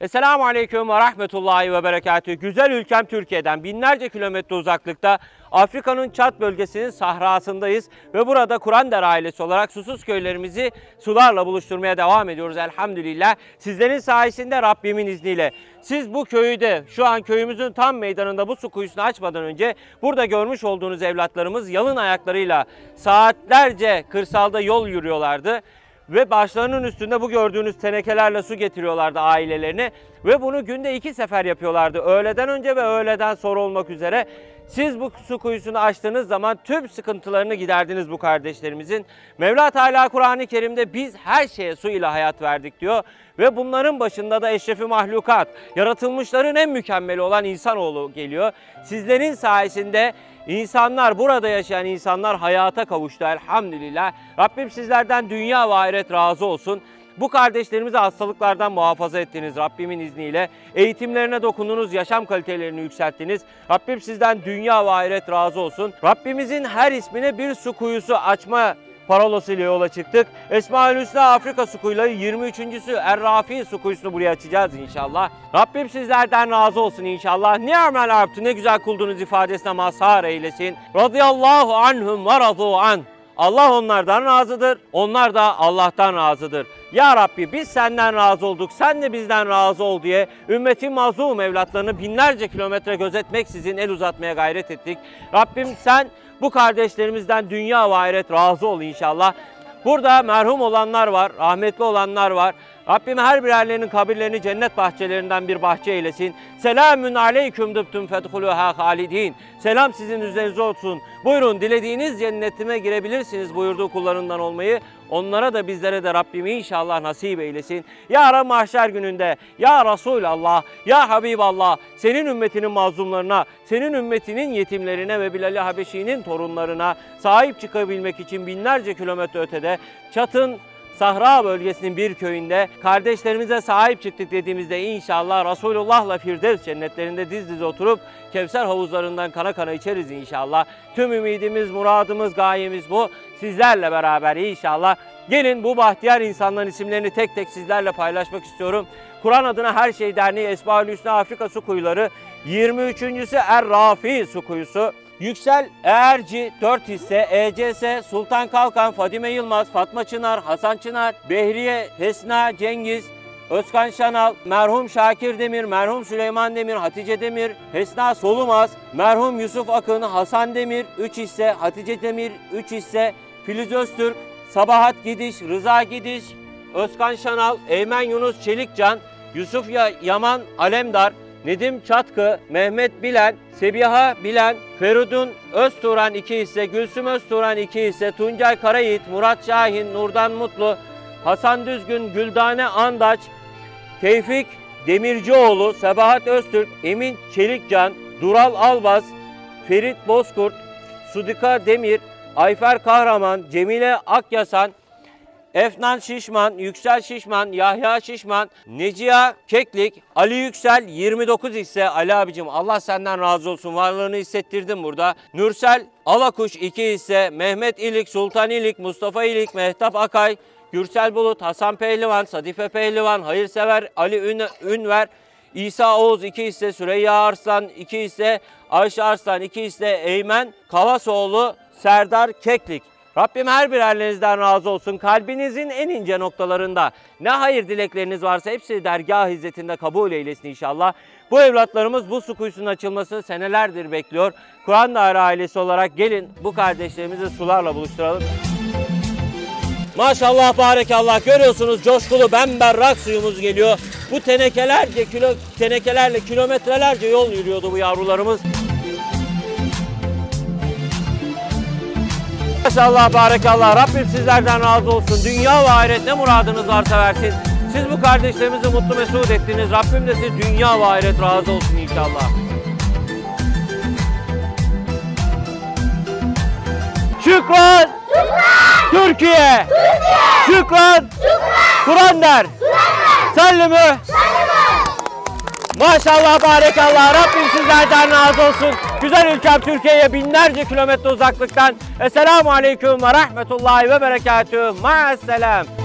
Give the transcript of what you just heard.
Esselamu Aleyküm ve Rahmetullahi ve Berekatühü. Güzel ülkem Türkiye'den binlerce kilometre uzaklıkta Afrika'nın Çat bölgesinin sahrasındayız. Ve burada Kur'an Der ailesi olarak susuz köylerimizi sularla buluşturmaya devam ediyoruz elhamdülillah. Sizlerin sayesinde Rabbimin izniyle. Siz bu köyü de şu an köyümüzün tam meydanında bu su kuyusunu açmadan önce burada görmüş olduğunuz evlatlarımız yalın ayaklarıyla saatlerce kırsalda yol yürüyorlardı ve başlarının üstünde bu gördüğünüz tenekelerle su getiriyorlardı ailelerine ve bunu günde iki sefer yapıyorlardı. Öğleden önce ve öğleden sonra olmak üzere. Siz bu su kuyusunu açtığınız zaman tüm sıkıntılarını giderdiniz bu kardeşlerimizin. Mevla Teala Kur'an-ı Kerim'de biz her şeye su ile hayat verdik diyor. Ve bunların başında da eşrefi mahlukat, yaratılmışların en mükemmeli olan insanoğlu geliyor. Sizlerin sayesinde İnsanlar burada yaşayan insanlar hayata kavuştu elhamdülillah. Rabbim sizlerden dünya ve ahiret razı olsun. Bu kardeşlerimizi hastalıklardan muhafaza ettiniz Rabbimin izniyle. Eğitimlerine dokundunuz, yaşam kalitelerini yükselttiniz. Rabbim sizden dünya ve ahiret razı olsun. Rabbimizin her ismine bir su kuyusu açma parolasıyla yola çıktık. Esma-ül Hüsna Afrika su kuyuları 23.sü Er-Rafi su kuyusunu buraya açacağız inşallah. Rabbim sizlerden razı olsun inşallah. Ni'mel abdü ne güzel kulduğunuz ifadesine mazhar eylesin. Radıyallahu anhum ve radu an. Allah onlardan razıdır. Onlar da Allah'tan razıdır. Ya Rabbi biz senden razı olduk. Sen de bizden razı ol diye ümmetin mazlum evlatlarını binlerce kilometre gözetmeksizin el uzatmaya gayret ettik. Rabbim sen bu kardeşlerimizden dünya ve ahiret razı ol inşallah. Burada merhum olanlar var, rahmetli olanlar var. Rabbim her birerlerinin kabirlerini cennet bahçelerinden bir bahçe eylesin. Selamün aleyküm dıptüm fedhuluha halidin. Selam sizin üzerinize olsun. Buyurun dilediğiniz cennetime girebilirsiniz buyurduğu kullarından olmayı. Onlara da bizlere de Rabbim inşallah nasip eylesin. Ya Rab mahşer gününde, Ya Resulallah, Ya Habiballah, senin ümmetinin mazlumlarına, senin ümmetinin yetimlerine ve Bilal-i Habeşi'nin torunlarına sahip çıkabilmek için binlerce kilometre ötede çatın Sahra bölgesinin bir köyünde kardeşlerimize sahip çıktık dediğimizde inşallah Resulullah'la Firdevs cennetlerinde diz dize oturup Kevser havuzlarından kana kana içeriz inşallah. Tüm ümidimiz, muradımız, gayemiz bu. Sizlerle beraber inşallah. Gelin bu bahtiyar insanların isimlerini tek tek sizlerle paylaşmak istiyorum. Kur'an adına Her Şey Derneği Esma-ül Hüsna Afrika Su Kuyuları 23.sü Er-Rafi Su Kuyusu. Yüksel Eğerci 4 hisse, ECS, Sultan Kalkan, Fadime Yılmaz, Fatma Çınar, Hasan Çınar, Behriye, Hesna, Cengiz, Özkan Şanal, merhum Şakir Demir, merhum Süleyman Demir, Hatice Demir, Hesna Solumaz, merhum Yusuf Akın, Hasan Demir 3 hisse, Hatice Demir 3 hisse, Filiz Öztürk, Sabahat Gidiş, Rıza Gidiş, Özkan Şanal, Eymen Yunus Çelikcan, Yusuf Ya- Yaman Alemdar, Nedim Çatkı, Mehmet Bilen, Sebiha Bilen, Feridun Özturan 2 hisse, Gülsüm Özturan 2 hisse, Tuncay Karayiğit, Murat Şahin, Nurdan Mutlu, Hasan Düzgün, Güldane Andaç, Tevfik Demircioğlu, Sebahat Öztürk, Emin Çelikcan, Dural Albaz, Ferit Bozkurt, Sudika Demir, Ayfer Kahraman, Cemile Akyasan, Efnan Şişman, Yüksel Şişman, Yahya Şişman, Neciha Keklik, Ali Yüksel 29 hisse. Ali abicim Allah senden razı olsun. Varlığını hissettirdim burada. Nursel Alakuş 2 hisse. Mehmet İlik, Sultan İlik, Mustafa İlik, Mehtap Akay, Gürsel Bulut, Hasan Pehlivan, Sadife Pehlivan, Hayırsever Ali Ün Ünver, İsa Oğuz 2 hisse, Süreyya Arslan 2 hisse, Ayşe Arslan 2 hisse, Eymen Kavasoğlu, Serdar Keklik. Rabbim her birerlerinizden razı olsun. Kalbinizin en ince noktalarında ne hayır dilekleriniz varsa hepsi dergah izzetinde kabul eylesin inşallah. Bu evlatlarımız bu su kuyusunun açılmasını senelerdir bekliyor. Kur'an Daire ailesi olarak gelin bu kardeşlerimizi sularla buluşturalım. Maşallah barekallah görüyorsunuz coşkulu bemberrak suyumuz geliyor. Bu tenekelerce kilo tenekelerle kilometrelerce yol yürüyordu bu yavrularımız. Maşallah barekallah Rabbim sizlerden razı olsun. Dünya ve ahiret ne muradınız varsa versin. Siz bu kardeşlerimizi mutlu mesut ettiniz. Rabbim de siz dünya ve ahiret razı olsun inşallah. Şükran! Türkiye! Şükran! Kur'an der! Sallimi! Maşallah barekallah Rabbim sizlerden razı olsun. Güzel ülkem Türkiye'ye binlerce kilometre uzaklıktan. Esselamu Aleyküm ve Rahmetullahi ve Berekatühü. Ma'asselam.